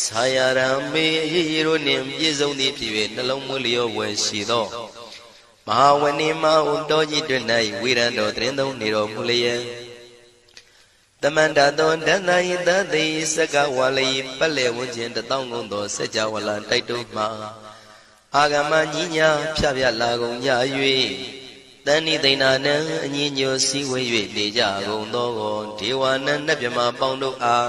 ဆာယရံမေအေရီတို့နှင့်ပြည့်စုံသည်ဖြစ်၍နှလုံးမွေးလျောဝယ်ရှိသောမဟာဝဏိမဟုတောကြီးတွင်၌ဝိရံတော်တရင်သုံးနေတော်မူလျက်တမန္တသောဒန္တယိတသိစကဝါလိပက်လေဝန်းကျင်တထောင်ကုန်သောစัจ java လာတိုက်တုမှအာဂမညီညာဖြဖြလာကုန်ကြ၍တဏိသိဏနံအညီညွတ်စည်းဝေး၍နေကြကုန်သောဒေဝနံနတ်မြမပေါင်းတို့အား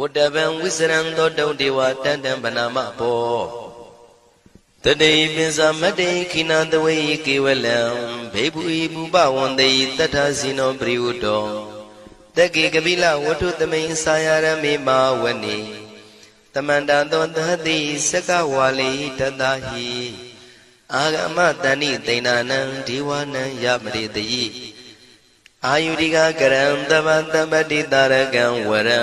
ဝတ္တဗံဝိစရံသောတုံဒေဝတန္တံဗနာမဘောတတေပိစမတ္တေခိနာတဝေကေဝလံဘေဘူဤပူပဝန္တေတထဇိနောပရိဝတ္တောတကေကပိလဝတ္ထုသမိန်စာယရမေမာဝနေတမန္တသောသတိစကဝါလိတတဟိအာဂမတဏိတိဏနံဒီဝနံယမရိတိအာယုရိကကရံတပတပတိတာရကံဝရံ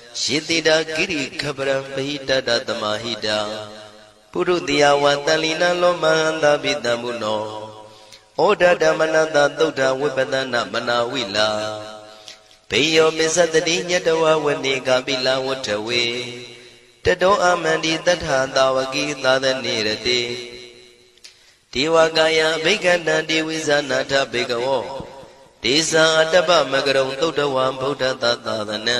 ယေတိတာကိရိခပရံပိတတတမဟိတာပုရုတိယဝတလီနလောမဟန္တာပိတံမုနောဩဒဓမ္မနတသုဒ္ဓဝိပဒနာမနာဝိလာဘေယောမစ္စတတိညတဝဝနေကပိလဝထဝေတတောအမန္တိတထာတာဝကိသာသနေရတိဒေဝကာယဘိက္ခန္တံဒေဝိဇာနာထဘေကဝောဒေသံအတ္တပမကရုံသုတ်တဝံဗုဒ္ဓတသာသနံ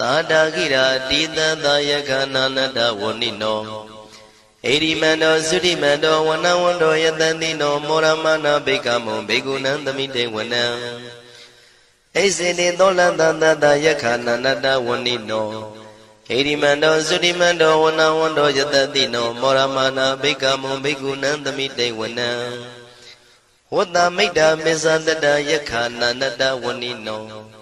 သာတာကိရာတိတသာယကနာနတဝဏိနောဣရိမန္တောသုရိမန္တောဝနဝန္တောယတတိနောမောရမနာဘိကမောဘေကုဏံသမိတေဝနံဣစေတိသောလတသတယခာနန္တဝဏိနောဣရိမန္တောသုရိမန္တောဝနဝန္တောယတတိနောမောရမနာဘိကမောဘေကုဏံသမိတေဝနံဝတ္တမိတ်တာမေဇတတယခာနန္တဝဏိနော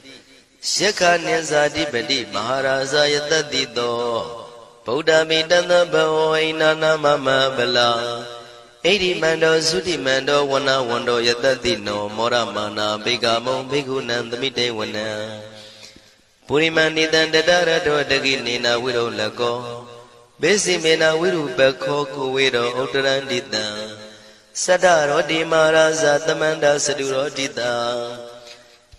ယက္ခနိဇာတိပတိမဟာရာဇယတတိတောဗုဒ္ဓမိတသဘဝိနာနာမမဗလာဣရိမန္တောသုတိမန္တောဝနဝန္တောယတတိနောမောရမာနာဘေကမုံဘေကုဏံသမိတေဝနံပုရိမန္တိတံတတရတောတကိနေနာဝိရုလကောဘေစီမေနာဝိရုပခောကုဝေရောဥတရန္တိတံသတ္တရောတိမာရာဇသမန္တသတုရောတိတံ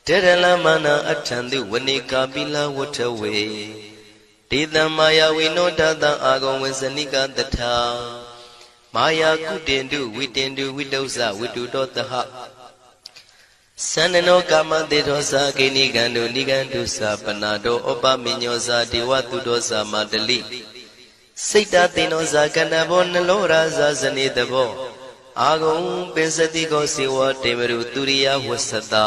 တေရလမနာအထံတိဝနိကာပိလဝထဝေဒေတံမာယဝိနောတတံအာဂုံဝေစနိကတထာမာယာကုတင်တုဝိတင်တုဝိတုဇဝိတုတောတဟသန္နနောကာမတေသောသာကိနိကံတုနိကံတုသာပနာတောဩပမိညောသာဒေဝတုတောသာမတလိစိတ်တသိနောသာကဏဘောနလောရာဇာဇနေတဘောအာဂုံပင်စတိကောစေဝတေမရုသူရိယဝဆတာ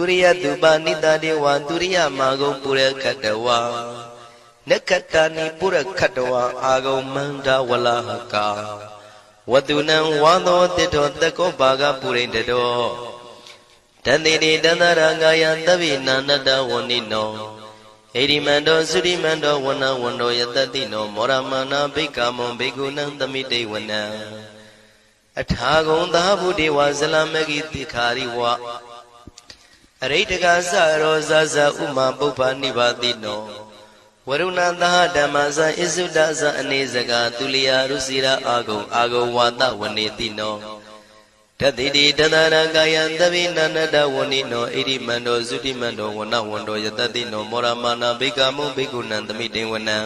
သူရိယတုပနိတတေဝသူရိယမဂုံပုရခတဝါနက္ခတာနိပုရခတဝါအာဂုံမန္တဝလဟကာဝတုနံဝါသောတိတောတကောဘာဂပုရိန္တတောတတိတိတန္တရာကာယသဗ္ဗိနာနတဝဏိနောဣရိမန္တောသုရိမန္တောဝနဝန္တောယတတိနောမောရမနာဘိက္ခမံဘိက္ခုနံသမိတေဝနံအထာဂုံသာဗုဒေဝဇလမဂိတိခာရိဝ အရိတကသရောဇဇဥမာပုပ္ပနိဗ္ဗာတိနောဝရုဏသဟဓမ္မဇဣစုဒဇအနေစကာသူလျာရုစီရာအာဂုံအာဂုံဝါဒဝနေတိနောတတိတိတတရကာယံသဗိနန္တဝဏိနောဣရိမန္တောသုတိမန္တောဝနဝန္တောယတတိနောမောရမာနာဘိကမုဘိကုဏံသမိတေဝနံ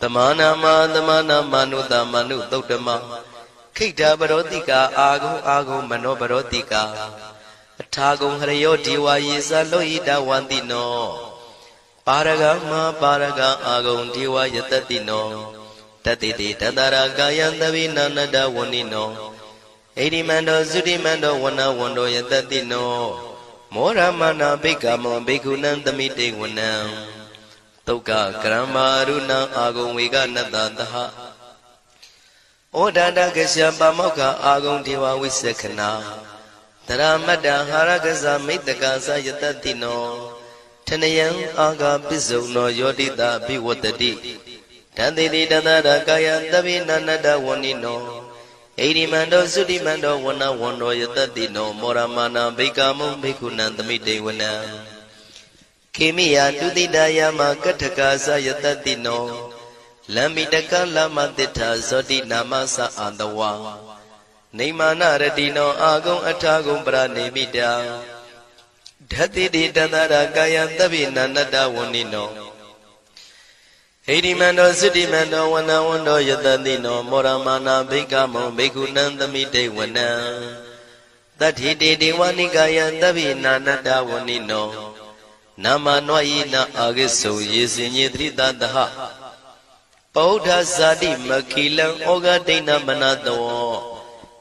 သမာနာမသမာနာမနုတမနုသုတ်တမခိတ္တပရောတိကာအာဂုံအာဂုံမနောပရောတိကာ အထာဂုံဟရယောဒီဝါယေသလောဟိတဝန္တိနောပါရဂမပါရဂအာဂုံဒီဝါယတတိနောတတိတိတတရာကာယံသဗိနန္တဝဏိနောဣတိမန္တောသုတိမန္တောဝနဝန္တောယတတိနောမောရမနာဘိက္ခမောဘိက္ခုနံသမိတေဝနံတုတ်ကကရမရုဏအာဂုံဝေကနတ္တသဟဩဒန္တကရှပမောက္ခအာဂုံဒေဝဝိသခနာ တရမတ္တဟာရကဇမိတ္တကသယတတိနောထနယံအာဂပစ္စုံနောယောတိတာဘိဝတတိတန်တိတိတတရကာယသဗိနန္တဝဏိနောဣရိမန္တောသုတိမန္တောဝနဝန္တောယတတိနောမောရမာနာဘိကမုံဘိက္ခုနံသမိတေဝနံခေမိယတုတိတယမကထကာသယတတိနောလမ္မိတကလမတိထာဇောတိနာမသအာတဝါ နေမာနရတိနောအာဂုံအထာဂုံပရနေမိတာဓတ္တိတိတတရာကာယသဗ္ဗိနန္တဝဏိနောဟိရိမန္တောသုတိမန္တောဝနဝန္တောယတတိနောမောရမာနာဘိကမောဘိက္ခုနံသမိတေဝနံတတိတေဒေဝနိကာယသဗ္ဗိနာနတဝဏိနောနာမနွာယိနာအာဂိစုယေစင်ညေသတိတတဟပောဓဇာတိမခိလံဩဃဒိဏမနတော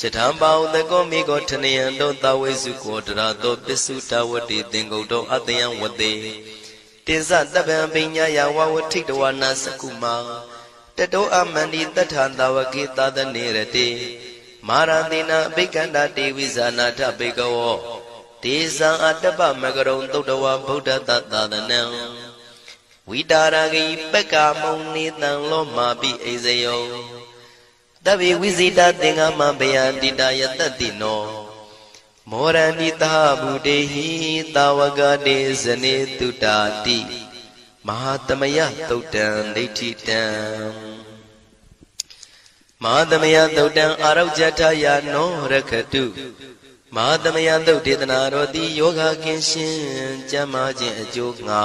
ယထံပါဥတကောမိကောထနယံတောတဝိစုကောတရာတောပစ္စုတဝတိသင်္ကုတ်တောအတယံဝတေတေဇတပံပိညာယဝဝထိတဝနာစကုမာတတောအမန္တိတထာတဝကေသာသနေရတေမာရတိနာအဘိကန္တာတေဝိဇာနာထဘေကဝောတေဇံအတ္တပမကရုံသုတ်တဝဗုဒ္ဓတသာသနံဝိတာရဂိပက္ကမုံနေတံလောမာပိအိဇယော တဗ္ဗေဝိဇိတသင်္ဃမဘယန္တိတယတတိနောမောရဏိသဗုတေဟိတာဝကတေဇနေတုတာတိမဟာသမယသုတ်တံဒိဋ္ဌိတံမဟာသမယသုတ်တံအာရောဇထယာနောရခတုမဟာသမယသုတ်ဒေသနာတော်သည်ယောဂကင်းရှင်းကျမ်းမာခြင်းအကျိုးငှာ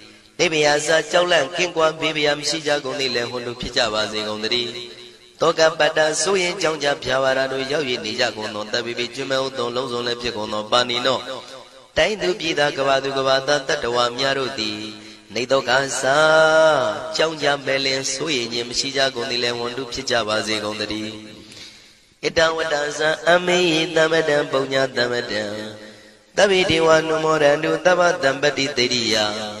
နေဗျာစာကြောက်လန့်ကင်းကွာဘေးဗျာမရှိကြကုန်သည်လည်းဟွန်တို့ဖြစ်ကြပါစေကုန်သတည်းတောကပတ္တဆိုရင်ကြောင့်ကြဖြာဝါရတို့ရောက်ရနေကြကုန်သောတပ်ပိပိကျွမဲဥသောလုံးစုံလည်းဖြစ်ကုန်သောပါဏိနောတိုင်းသူပြည်သားကဘာသူကဘာသားတတ္တဝါများတို့သည်နေတော့ကစားကြောင့်ကြပဲလင်ဆိုရင်ခြင်းမရှိကြကုန်သည်လည်းဝန်တုဖြစ်ကြပါစေကုန်သတည်းဣတဝတ္တဇံအမေဟိသမတံပုံညာသမတံတဗ္ဗေဒေဝနုမောရန္တုသဗ္ဗတံပတိတေရိယ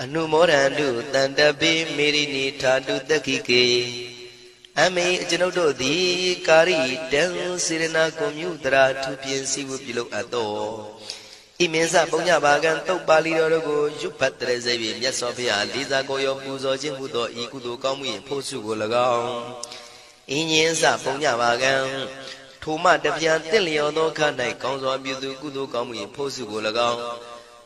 အနုမောဒန္တုတန်တပိမေရိနိထာတုတက္ခိကေအမေကျွန်ုပ်တို့သည်ကာရိတံစေရနာကွန်မြူတရာထူပြင်းစည်းဝပြုလုပ်အပ်သောဣမင်းစပုံညဘာကံတုတ်ပါဠိတော်တို့ကိုရွတ်ဖတ်တဲ့စေပြီးမြတ်စွာဘုရားလေးစားကိုရောပူဇော်ခြင်းမှုသောဤကုသိုလ်ကောင်းမှု၏ဖို့စုကို၎င်းအင်းရင်စပုံညဘာကံထိုမှတပြန်တင့်လျော်သောခါ၌ကောင်းစွာပြုသူကုသိုလ်ကောင်းမှု၏ဖို့စုကို၎င်း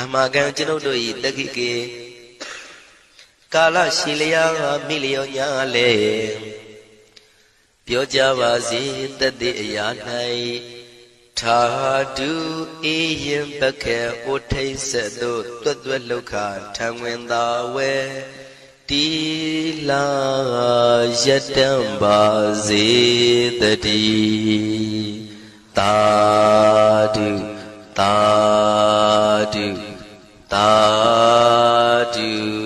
အမကံကျွန်ုပ်တို့၏တက္ခိကေကာလရှိလျာမိလျောညာလေပြောကြပါစေတသက်အရာ၌ထာတုအေယံပကေဩထိတ်ဆက်တို့တွတ်တွတ်လောက်ခထံဝင်သာဝဲတီလာယတံပါစေတတိတာတုတာ သာဓု